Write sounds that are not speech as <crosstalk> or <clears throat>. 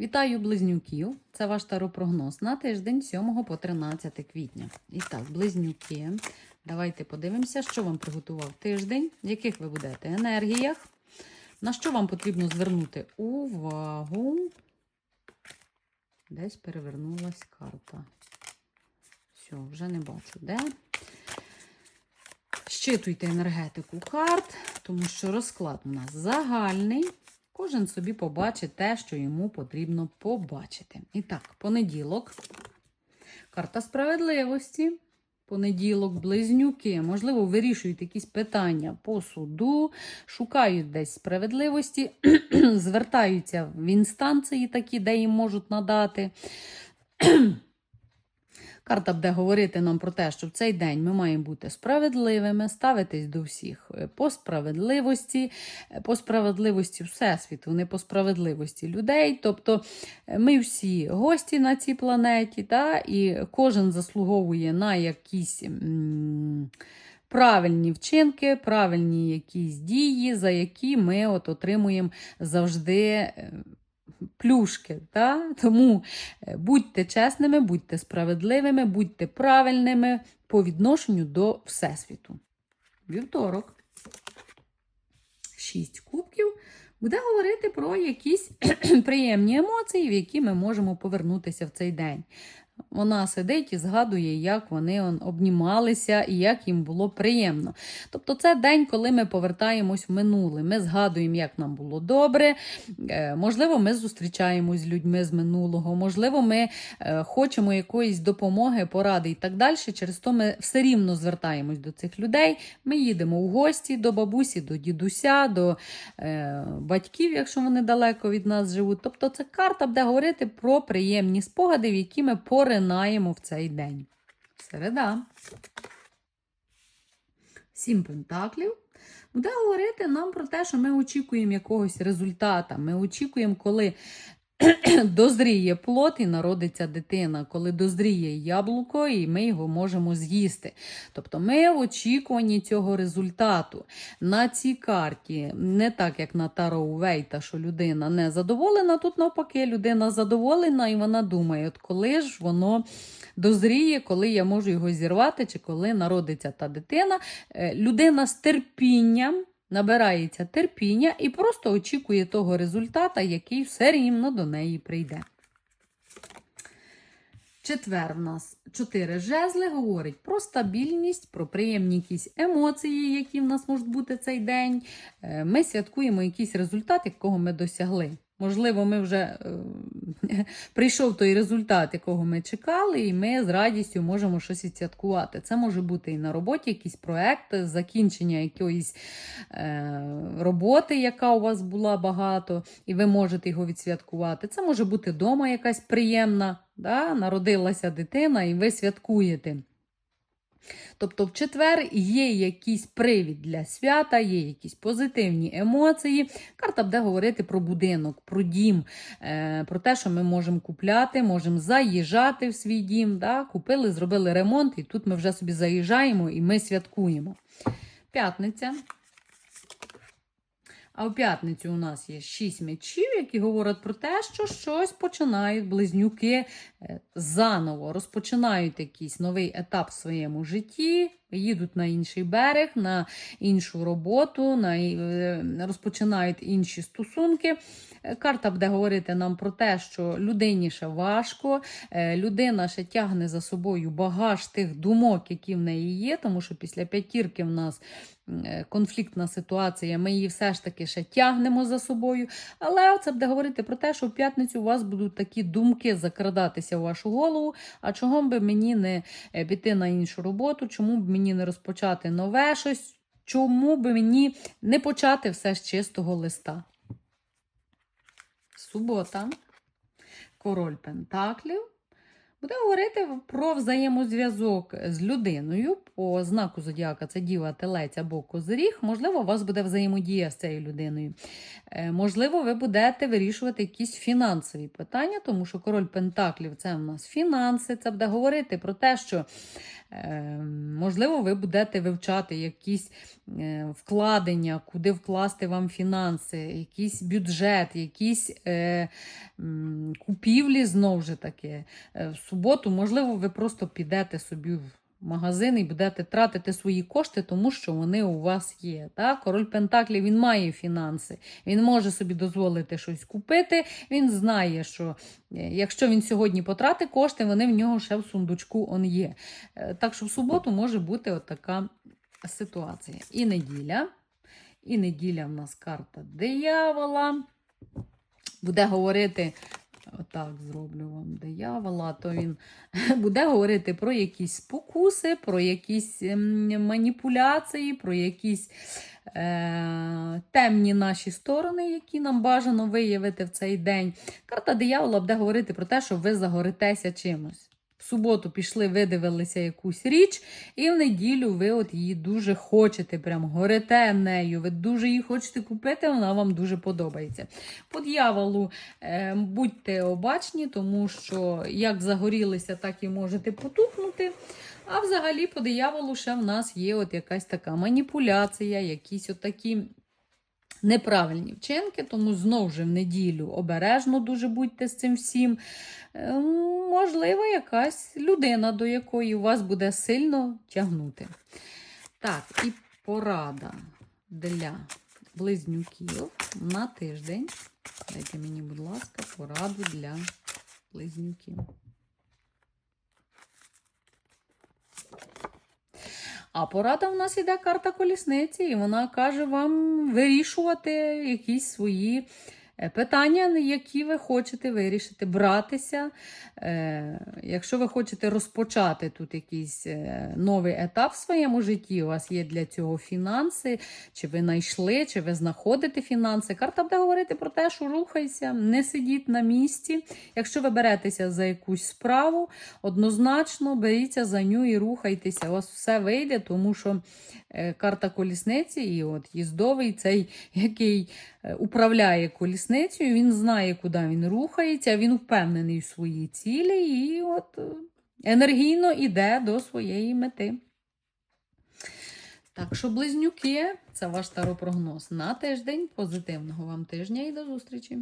Вітаю близнюків! Це ваш таропрогноз на тиждень 7 по 13 квітня. І так, близнюки. Давайте подивимося, що вам приготував тиждень, в яких ви будете енергіях, на що вам потрібно звернути увагу. Десь перевернулась карта. Все, вже не бачу де. Щитуйте енергетику карт, тому що розклад у нас загальний. Кожен собі побачить те, що йому потрібно побачити. І так, понеділок. Карта справедливості. Понеділок, близнюки, можливо, вирішують якісь питання по суду, шукають десь справедливості, <clears throat> звертаються в інстанції такі, де їм можуть надати. Карта буде говорити нам про те, що в цей день ми маємо бути справедливими, ставитись до всіх е, по справедливості, е, по справедливості Всесвіту, не по справедливості людей. Тобто е, ми всі гості на цій планеті, та, і кожен заслуговує на якісь. Правильні вчинки, правильні якісь дії, за які ми от отримуємо завжди плюшки. Да? Тому е, будьте чесними, будьте справедливими, будьте правильними по відношенню до Всесвіту. Вівторок. Шість кубків буде говорити про якісь <clears throat> приємні емоції, в які ми можемо повернутися в цей день. Вона сидить і згадує, як вони он, обнімалися і як їм було приємно. Тобто, це день, коли ми повертаємось в минуле. Ми згадуємо, як нам було добре. Е, можливо, ми зустрічаємось з людьми з минулого, можливо, ми е, хочемо якоїсь допомоги, поради і так далі. Через то ми все рівно звертаємось до цих людей. Ми їдемо в гості до бабусі, до дідуся, до е, батьків, якщо вони далеко від нас живуть. Тобто, це карта буде говорити про приємні спогади, в які ми поринаємо в цей день. Середа. Сім пентаклів. Буде говорити нам про те, що ми очікуємо якогось результата. Ми очікуємо, коли <clears throat> дозріє плод і народиться дитина, коли дозріє яблуко, і ми його можемо з'їсти. Тобто ми в очікуванні цього результату. На цій карті, не так, як на Таро Вейта, що людина не задоволена, тут навпаки, людина задоволена, і вона думає, от коли ж воно дозріє, коли я можу його зірвати, чи коли народиться та дитина. Е, Людина з терпінням. Набирається терпіння і просто очікує того результата, який все рівно до неї прийде. Четвер в нас чотири жезли говорить про стабільність, про приємні якісь емоції, які в нас можуть бути цей день. Е, Ми святкуємо якийсь результат, якого ми досягли. Можливо, ми вже е, <laughs> прийшов той результат, якого ми чекали, і ми з радістю можемо щось відсвяткувати. Це може бути і на роботі якийсь проект, закінчення якоїсь е, роботи, яка у вас була багато, і ви можете його відсвяткувати. Це може бути вдома якась приємна, да? народилася дитина, і ви святкуєте. Тобто в четвер є якийсь привід для свята, є якісь позитивні емоції. Карта буде говорити про будинок, про дім, е, про те, що ми можемо купляти, можемо заїжджати в свій дім. Да? Купили, зробили ремонт, і тут ми вже собі заїжджаємо і ми святкуємо. П'ятниця. А в п'ятницю у нас є шість мечів, які говорять про те, що щось починають близнюки е, заново, розпочинають якийсь новий етап в своєму житті, їдуть на інший берег, на іншу роботу, на, е, розпочинають інші стосунки. Е, Карта буде говорити нам про те, що людині ще важко, е, людина ще тягне за собою багаж тих думок, які в неї є, тому що після п'ятірки в нас конфліктна ситуація, ми її все ж таки ще тягнемо за собою. Але це буде говорити про те, що в п'ятницю у вас будуть такі думки закрадатися в вашу голову. А чого би мені не піти на іншу роботу, чому б мені не розпочати нове щось, чому би мені не почати все з чистого листа? Субота, король Пентаклів. Буде говорити про взаємозв'язок з людиною по знаку зодіака це діва, телець або козиріг. Можливо, у вас буде взаємодія з цією людиною. Е, Можливо, ви будете вирішувати якісь фінансові питання, тому що король Пентаклів це в нас фінанси. Це буде говорити про те, що можливо, ви будете вивчати якісь е, вкладення, куди вкласти вам фінанси, якийсь бюджет, якісь е, купівлі знову ж таки. Е, в суботу, можливо, ви просто підете собі в магазин і будете тратити свої кошти, тому що вони у вас є. Так? Король Пентаклів він має фінанси, він може собі дозволити щось купити. Він знає, що е, якщо він сьогодні потратить кошти, вони в нього ще в сундучку он є. Е, Так що в суботу може бути от така ситуація. І неділя. І неділя в нас карта диявола. Буде говорити. Отак зроблю вам диявола, то він <laughs> буде говорити про якісь спокуси, про якісь ем, маніпуляції, про якісь е, темні наші сторони, які нам бажано виявити в цей день. Карта диявола буде говорити про те, що ви загоритеся чимось. В суботу пішли, видивилися якусь річ, і в неділю ви от її дуже хочете, прям горите нею, ви дуже її хочете купити, вона вам дуже подобається. По дьяволу е, будьте обачні, тому що як загорілися, так і можете потухнути. А взагалі по дияволу ще в нас є от якась така маніпуляція, якісь отакі неправильні вчинки, тому знову ж в неділю обережно дуже будьте з цим всім. Е, Можливо, якась людина, до якої у вас буде сильно тягнути. Так, і порада для близнюків на тиждень. Дайте мені, будь ласка, пораду для близнюків. А порада в нас іде карта колісниці, і вона каже вам вирішувати якісь свої питання, які ви хочете вирішити, братися. Е, Якщо ви хочете розпочати тут якийсь е, новий етап в своєму житті, у вас є для цього фінанси, чи ви знайшли, чи ви знаходите фінанси. Карта буде говорити про те, що рухайся, не сидіть на місці. Якщо ви беретеся за якусь справу, однозначно беріться за ню і рухайтеся. У вас все вийде, тому що е, карта колісниці і от їздовий цей, який е, управляє колісницею, він знає, куди він рухається, він впевнений в своїй цілі і от е, енергійно йде до своєї мети. Так що, близнюки, це ваш таропрогноз на тиждень. Позитивного вам тижня і до зустрічі!